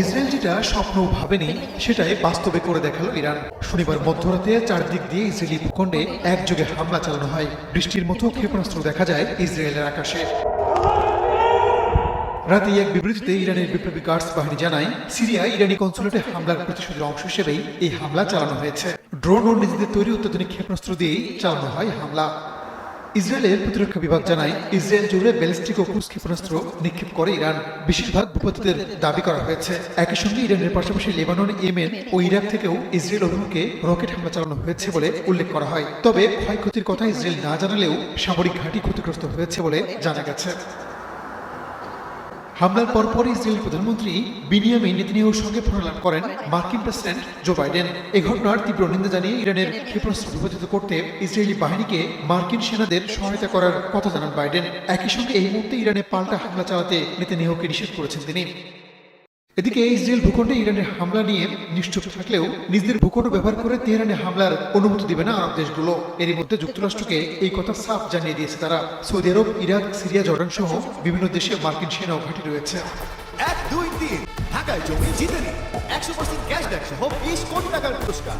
Israel যেটা স্বপ্ন ভাবেনি, সেটাই বাস্তবে করে দেখাল ইরান। শনিবার মধ্যরাতে চারদিক দিয়ে ইসরায়েলি ভূখণ্ডে একযোগে হামলা চালানো হয়। বৃষ্টির মতো ক্ষেপণাস্ত্র দেখা যায় ইসরায়েলের আকাশে। রাতে এক বিবৃতিতে ইরানের বিপ্লবী গার্ডস বাহিনী জানায় সিরিয়া ইরানি কনসুলেটে হামলার প্রতিশোধের অংশ হিসেবেই এই হামলা চালানো হয়েছে। ড্রোন ও নিজেদের তৈরি অত্যাধুনিক ক্ষেপণাস্ত্র দিয়েই চালানো হয় হামলা। ইসরায়েলের প্রতিরক্ষা বিভাগ জানায়, ইসরায়েল জুড়ে ব্যালিস্টিক ও ক্রুজ ক্ষেপণাস্ত্র নিক্ষেপ করে ইরান। বেশিরভাগ ভূপতিদের দাবি করা হয়েছে। একই সঙ্গে ইরানের পাশাপাশি লেবানন, ইয়েমেন ও ইরাক থেকেও ইসরায়েল অভিমুখে রকেট হামলা চালানো হয়েছে বলে উল্লেখ করা হয়। তবে ক্ষয়ক্ষতির কথা ইসরায়েল না জানালেও সামরিক ঘাঁটি ক্ষতিগ্রস্ত হয়েছে বলে জানা গেছে। হামলার পরপরই ইসরায়েল প্রধানমন্ত্রী বিনিয়ামিন নেতানিয়াহুর সঙ্গে ফোনালাপ করেন মার্কিন প্রেসিডেন্ট জো বাইডেন। এ ঘটনার তীব্র নিন্দা জানিয়ে ইরানের ক্ষেপণাস্ত্র বিপর্যিত করতে ইসরায়েলি বাহিনীকে মার্কিন সেনাদের সহায়তা করার কথা জানান বাইডেন। একই সঙ্গে এই মুহূর্তে ইরানে পাল্টা হামলা চালাতে নেতানিয়াহুকে নিষেধ করেছেন তিনি। এদিকে ইসরায়েল ভূখণ্ডে ইরানের হামলা নিয়ে নিশ্চুপ থাকলেও নিজেদের ভূখণ্ড ব্যবহার করে তেহরানে হামলার অনুমতি দেবে না আরব দেশগুলো। এর মধ্যে যুক্তরাষ্ট্রকে এই কথা সাফ জানিয়ে দিয়েছে তারা। Saudi Arab, Iraq, Syria, Jordan সহ বিভিন্ন দেশে মার্কিন সেনাও ঘাঁটি রয়েছে। এক, দুই, তিন। ঢাকায় জমি জিতে নিন। একশো পার্সেন্ট ক্যাশব্যাক সহ বিশ কোটি টাকার পুরস্কার।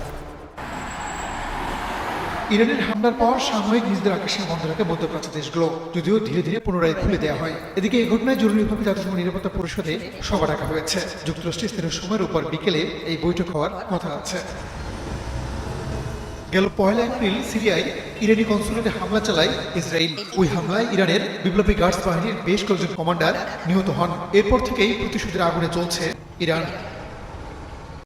ইরানের হামলার পর সাময়িক নিজেদের আকাশে বন্ধ রাখে মধ্যপ্রাচ্য দেশগুলো যদিও ধীরে ধীরে পুনরায় খুলে দেওয়া হয়। এদিকে এই ঘটনায় জরুরিভাবে জাতিসংঘ নিরাপত্তা পরিষদে সভা ডাকা হয়েছে। যুক্তরাষ্ট্রের স্থানীয় সময়ের উপর বিকেলে এই বৈঠক হওয়ার কথা আছে। গেল পয়লা এপ্রিল সিরিয়ায় ইরানি কনসুলেটে হামলা চালায় ইসরায়েল। ওই হামলায় ইরানের বিপ্লবী গার্ডস বাহিনীর বেশ কয়েকজন কমান্ডার নিহত হন। এরপর থেকেই প্রতিশোধের আগুনে চলছে ইরান।